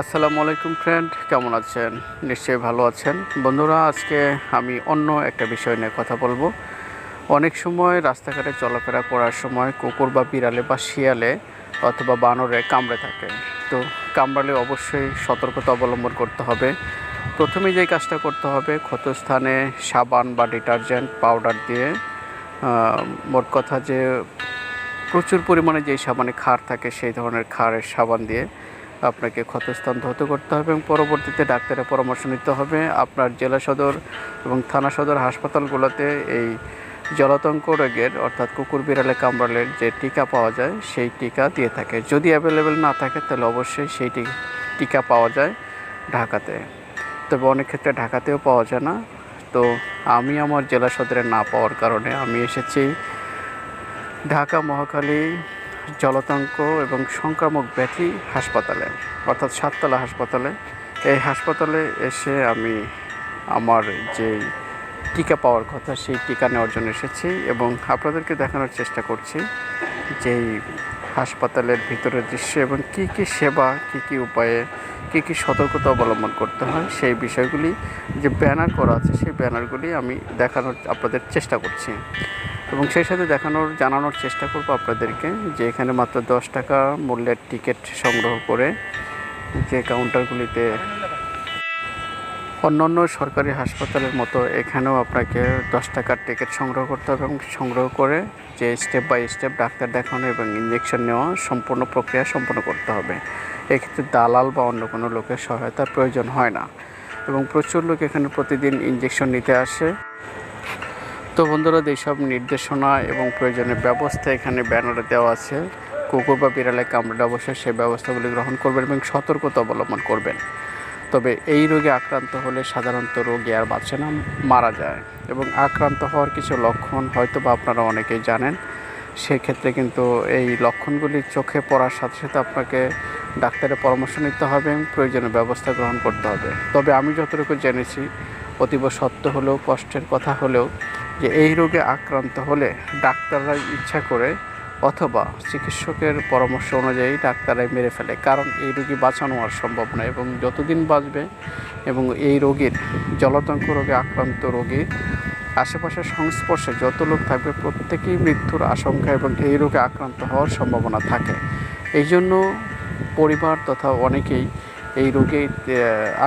আসসালামু আলাইকুম ফ্রেন্ড কেমন আছেন? নিশ্চয়ই ভালো আছেন। বন্ধুরা, আজকে আমি অন্য একটা বিষয় নিয়ে কথা বলব। অনেক সময় রাস্তাঘাটে চলাফেরা করার সময় কুকুর বা বিড়ালে বা শিয়ালে অথবা বানরে কামড়ে থাকে। তো কামড়ালে অবশ্যই সতর্কতা অবলম্বন করতে হবে। প্রথমে যে কাজটা করতে হবে, ক্ষতস্থানে সাবান বা ডিটারজেন্ট পাউডার দিয়ে মোট কথা যে প্রচুর পরিমাণে যেই সাবানে ক্ষার থাকে, সেই ধরনের ক্ষারের সাবান দিয়ে আপনাকে ক্ষতস্থান ধৌত করতে হবে এবং পরবর্তীতে ডাক্তারের পরামর্শ নিতে হবে। আপনার জেলা সদর এবং থানা সদর হাসপাতালগুলোতে এই জলাতঙ্ক রোগের অর্থাৎ কুকুর বিড়ালে কামড়ালের যে টিকা পাওয়া যায়, সেই টিকা দিয়ে থাকে। যদি অ্যাভেলেবেল না থাকে, তাহলে অবশ্যই সেই টিকা পাওয়া যায় ঢাকাতে। তবে অনেক ক্ষেত্রে ঢাকাতেও পাওয়া যায় না। তো আমি আমার জেলা সদরে না পাওয়ার কারণে আমি এসেছি ঢাকা, মহাখালী জলতঙ্ক এবং সংক্রামক ব্যাধি হাসপাতালে, অর্থাৎ সাততলা হাসপাতালে। এই হাসপাতালে এসে আমি আমার যে টিকা পাওয়ার কথা, সেই টিকা নেওয়ার জন্য এসেছি এবং আপনাদেরকে দেখানোর চেষ্টা করছি যেই হাসপাতালের ভিতরের দৃশ্য এবং কি কি সেবা, কি কি উপায়ে, কি কি সতর্কতা অবলম্বন করতে হয়, সেই বিষয়গুলি যে ব্যানার করা আছে, সেই ব্যানারগুলি আমি দেখানোর আপনাদের চেষ্টা করছি। এবং সেই সাথে দেখানোর, জানানোর চেষ্টা করব আপনাদেরকে যে এখানে মাত্র দশ টাকা মূল্যের টিকিট সংগ্রহ করে যে কাউন্টারগুলিতে অন্যান্য সরকারি হাসপাতালের মতো এখানেও আপনাকে দশ টাকার টিকিট সংগ্রহ করতে হবে এবং সংগ্রহ করে যে স্টেপ বাই স্টেপ ডাক্তার দেখানো এবং ইঞ্জেকশন নেওয়া সম্পূর্ণ প্রক্রিয়া সম্পন্ন করতে হবে। এক্ষেত্রে দালাল বা অন্য কোনো লোকের সহায়তার প্রয়োজন হয় না। এবং প্রচুর লোক এখানে প্রতিদিন ইঞ্জেকশন নিতে আসে। তো বন্ধুরা এইসব নির্দেশনা এবং প্রয়োজনীয় ব্যবস্থা এখানে ব্যানারে দেওয়া আছে, কুকুর বা বিড়ালে কামড়ে অবশ্যই সেই ব্যবস্থাগুলি গ্রহণ করবেন এবং সতর্কতা অবলম্বন করবেন। তবে এই রোগে আক্রান্ত হলে সাধারণত রোগী আর বাঁচে না, মারা যায়। এবং আক্রান্ত হওয়ার কিছু লক্ষণ হয়তো বা আপনারা অনেকেই জানেন। সেক্ষেত্রে কিন্তু এই লক্ষণগুলি চোখে পড়ার সাথে সাথে আপনাকে ডাক্তারের পরামর্শ নিতে হবে এবং প্রয়োজনীয় ব্যবস্থা গ্রহণ করতে হবে। তবে আমি যতটুকু জেনেছি, অতীব সত্য হলেও, কষ্টের কথা হলেও যে এই রোগে আক্রান্ত হলে ডাক্তাররা ইচ্ছা করে অথবা চিকিৎসকের পরামর্শ অনুযায়ী ডাক্তাররাই মেরে ফেলে। কারণ এই রোগী বাঁচানো আর সম্ভব নয় এবং যতদিন বাঁচবে এবং এই রোগীর জলতঙ্ক রোগে আক্রান্ত রোগীর আশেপাশের সংস্পর্শে যত লোক থাকবে, প্রত্যেকেই মৃত্যুর আশঙ্কা এবং এই রোগে আক্রান্ত হওয়ার সম্ভাবনা থাকে। এই জন্য পরিবার তথা অনেকেই এই রোগে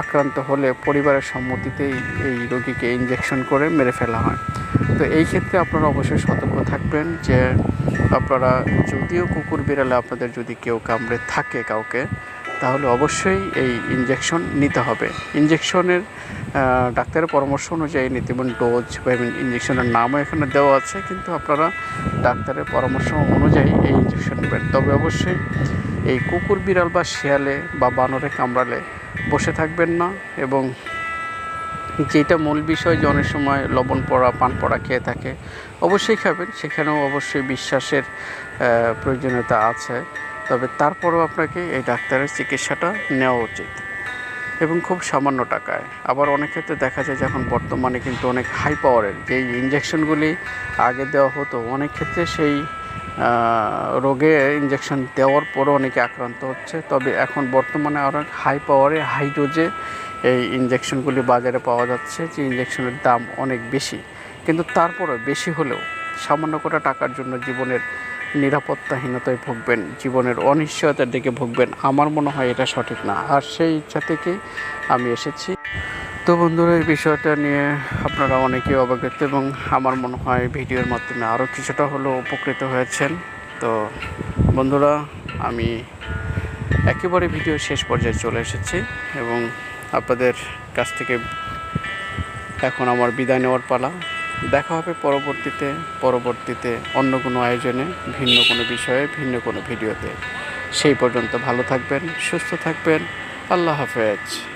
আক্রান্ত হলে পরিবারের সম্মতিতেই এই রোগীকে ইঞ্জেকশন করে মেরে ফেলা হয়। তো এই ক্ষেত্রে আপনারা অবশ্যই সতর্ক থাকবেন যে আপনারা যদিও কুকুর বিড়ালে আপনাদের যদি কেউ কামড়ে থাকে কাউকে তাহলে অবশ্যই এই ইঞ্জেকশন নিতে হবে। ইঞ্জেকশনের ডাক্তারের পরামর্শ অনুযায়ী নিতে এবং ডোজ বা ইঞ্জেকশনের নামও এখানে দেওয়া আছে, কিন্তু আপনারা ডাক্তারের পরামর্শ অনুযায়ী এই ইঞ্জেকশন নেবেন। তবে অবশ্যই এই কুকুর বিড়াল বা শিয়ালে বা বানরে কামড়ালে বসে থাকবেন না এবং যেটা মূল বিষয় যে অনেক সময় লবণ পড়া, পান পড়া খেয়ে থাকে, অবশ্যই খাবেন। সেখানেও অবশ্যই বিশ্বাসের প্রয়োজনীয়তা আছে। তবে তারপরও আপনাকে এই ডাক্তারের চিকিৎসাটা নেওয়া উচিত। এবং খুব সামান্য টাকায়। আবার অনেক ক্ষেত্রে দেখা যায় যখন বর্তমানে কিন্তু অনেক হাই পাওয়ারের যেই ইঞ্জেকশনগুলি আগে দেওয়া হতো, অনেক ক্ষেত্রে সেই রোগে ইঞ্জেকশন দেওয়ার পরও অনেকে আক্রান্ত হচ্ছে। তবে এখন বর্তমানে অনেক হাই পাওয়ারে হাই ডোজে এই ইঞ্জেকশনগুলি বাজারে পাওয়া যাচ্ছে, যে ইঞ্জেকশনের দাম অনেক বেশি। কিন্তু তারপরে বেশি হলেও সামান্য কটা টাকার জন্য জীবনের নিরাপত্তাহীনতায় ভুগবেন, জীবনের অনিশ্চয়তার দিকে ভুগবেন। আমার মনে হয় এটা সঠিক না। আর সেই ইচ্ছা থেকেই আমি এসেছি। তো বন্ধুরা, এই বিষয়টা নিয়ে আপনারা অনেকেই অবগত এবং আমার মনে হয় ভিডিওর মাধ্যমে আরও কিছুটা হলেও উপকৃত হয়েছেন। তো বন্ধুরা, আমি একেবারে ভিডিও শেষ পর্যায়ে চলে এসেছি এবং আপনাদের কাছ থেকে এখন আমার বিদায় নেওয়ার পালা। দেখা হবে পরবর্তীতে পরবর্তীতে অন্য কোনো আয়োজনে, ভিন্ন কোনো বিষয়ে, ভিন্ন কোনো ভিডিওতে। সেই পর্যন্ত ভালো থাকবেন, সুস্থ থাকবেন। আল্লাহ হাফেজ।